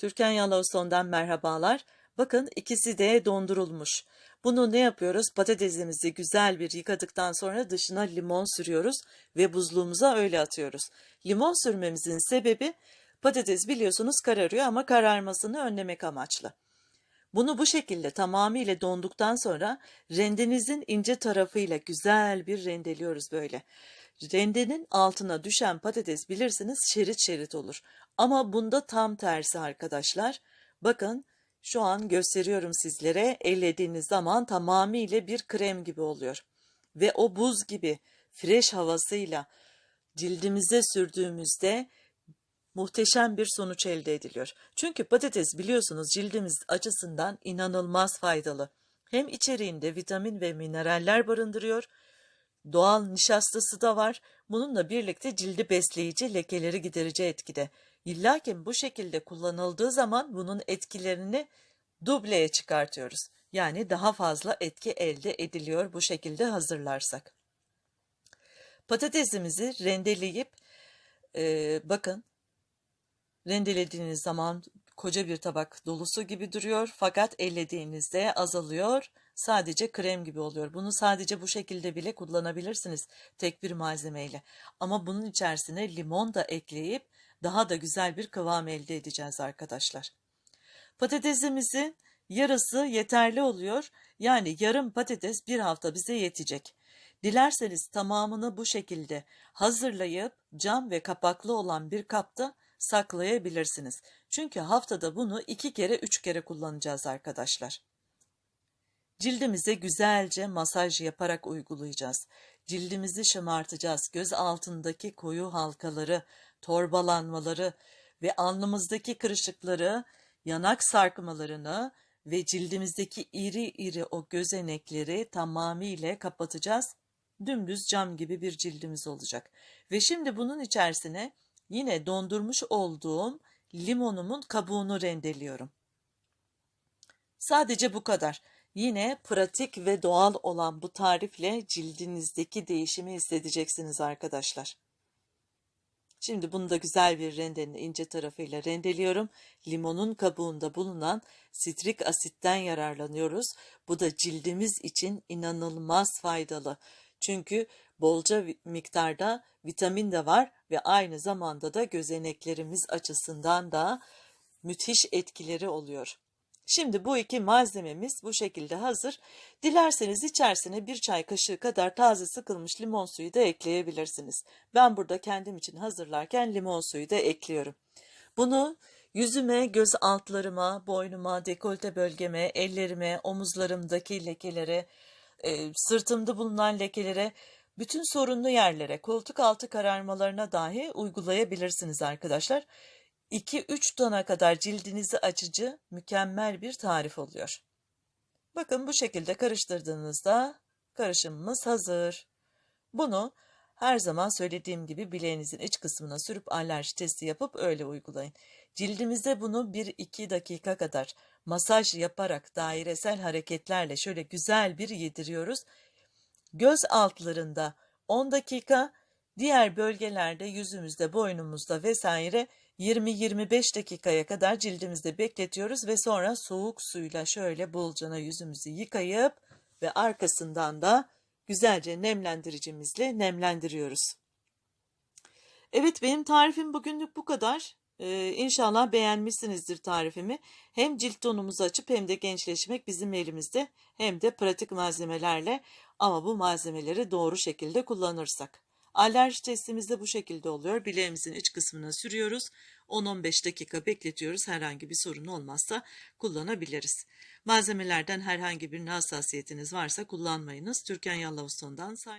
Türkan Yalovson'dan merhabalar. Bakın ikisi de dondurulmuş. Bunu ne yapıyoruz? Patatesimizi güzel bir yıkadıktan sonra dışına limon sürüyoruz ve buzluğumuza öyle atıyoruz. Limon sürmemizin sebebi patates biliyorsunuz kararıyor ama kararmasını önlemek amaçlı. Bunu bu şekilde tamamıyla donduktan sonra rendenizin ince tarafıyla güzel bir rendeliyoruz böyle. Rendenin altına düşen patates bilirsiniz şerit şerit olur. Ama bunda tam tersi arkadaşlar. Bakın şu an gösteriyorum sizlere. Ellediğiniz zaman tamamıyla bir krem gibi oluyor. Ve o buz gibi fresh havasıyla cildimize sürdüğümüzde muhteşem bir sonuç elde ediliyor. Çünkü patates biliyorsunuz cildimiz açısından inanılmaz faydalı. Hem içeriğinde vitamin ve mineraller barındırıyor, doğal nişastası da var. Bununla birlikte cildi besleyici, lekeleri giderici etkide. Lakin bu şekilde kullanıldığı zaman bunun etkilerini dubleye çıkartıyoruz. Yani daha fazla etki elde ediliyor bu şekilde hazırlarsak. Patatesimizi rendeleyip e, bakın rendelediğiniz zaman koca bir tabak dolusu gibi duruyor fakat ellediğinizde azalıyor sadece krem gibi oluyor. Bunu sadece bu şekilde bile kullanabilirsiniz tek bir malzemeyle. Ama bunun içerisine limon da ekleyip daha da güzel bir kıvam elde edeceğiz arkadaşlar. Patatesimizin yarısı yeterli oluyor. Yani yarım patates bir hafta bize yetecek. Dilerseniz tamamını bu şekilde hazırlayıp cam ve kapaklı olan bir kapta saklayabilirsiniz. Çünkü haftada bunu iki kere üç kere kullanacağız arkadaşlar. Cildimize güzelce masaj yaparak uygulayacağız. Cildimizi şımartacağız. Göz altındaki koyu halkaları, torbalanmaları ve alnımızdaki kırışıkları, yanak sarkmalarını ve cildimizdeki iri iri o gözenekleri tamamıyla kapatacağız. Dümdüz cam gibi bir cildimiz olacak. Ve şimdi bunun içerisine yine dondurmuş olduğum limonumun kabuğunu rendeliyorum. Sadece bu kadar. Yine pratik ve doğal olan bu tarifle cildinizdeki değişimi hissedeceksiniz arkadaşlar. Şimdi bunu da güzel bir rendenin ince tarafıyla rendeliyorum. Limonun kabuğunda bulunan sitrik asitten yararlanıyoruz. Bu da cildimiz için inanılmaz faydalı. Çünkü bolca miktarda vitamin de var ve aynı zamanda da gözeneklerimiz açısından da müthiş etkileri oluyor. Şimdi bu iki malzememiz bu şekilde hazır. Dilerseniz içerisine bir çay kaşığı kadar taze sıkılmış limon suyu da ekleyebilirsiniz. Ben burada kendim için hazırlarken limon suyu da ekliyorum. Bunu yüzüme, göz altlarıma, boynuma, dekolte bölgeme, ellerime, omuzlarımdaki lekelere, e, sırtımda bulunan lekelere, bütün sorunlu yerlere, koltuk altı kararmalarına dahi uygulayabilirsiniz arkadaşlar. 2-3 tona kadar cildinizi açıcı mükemmel bir tarif oluyor. Bakın bu şekilde karıştırdığınızda karışımımız hazır. Bunu her zaman söylediğim gibi bileğinizin iç kısmına sürüp alerji testi yapıp öyle uygulayın. Cildimize bunu 1-2 dakika kadar masaj yaparak dairesel hareketlerle şöyle güzel bir yediriyoruz. Göz altlarında 10 dakika, diğer bölgelerde yüzümüzde, boynumuzda vesaire 20-25 dakikaya kadar cildimizde bekletiyoruz ve sonra soğuk suyla şöyle bolcana yüzümüzü yıkayıp ve arkasından da güzelce nemlendiricimizle nemlendiriyoruz. Evet benim tarifim bugünlük bu kadar. Ee, inşallah beğenmişsinizdir tarifimi. Hem cilt tonumuzu açıp hem de gençleşmek bizim elimizde hem de pratik malzemelerle ama bu malzemeleri doğru şekilde kullanırsak. Alerji testimiz de bu şekilde oluyor. Bileğimizin iç kısmına sürüyoruz. 10-15 dakika bekletiyoruz. Herhangi bir sorun olmazsa kullanabiliriz. Malzemelerden herhangi bir hassasiyetiniz varsa kullanmayınız. Türkan Yallavuston'dan say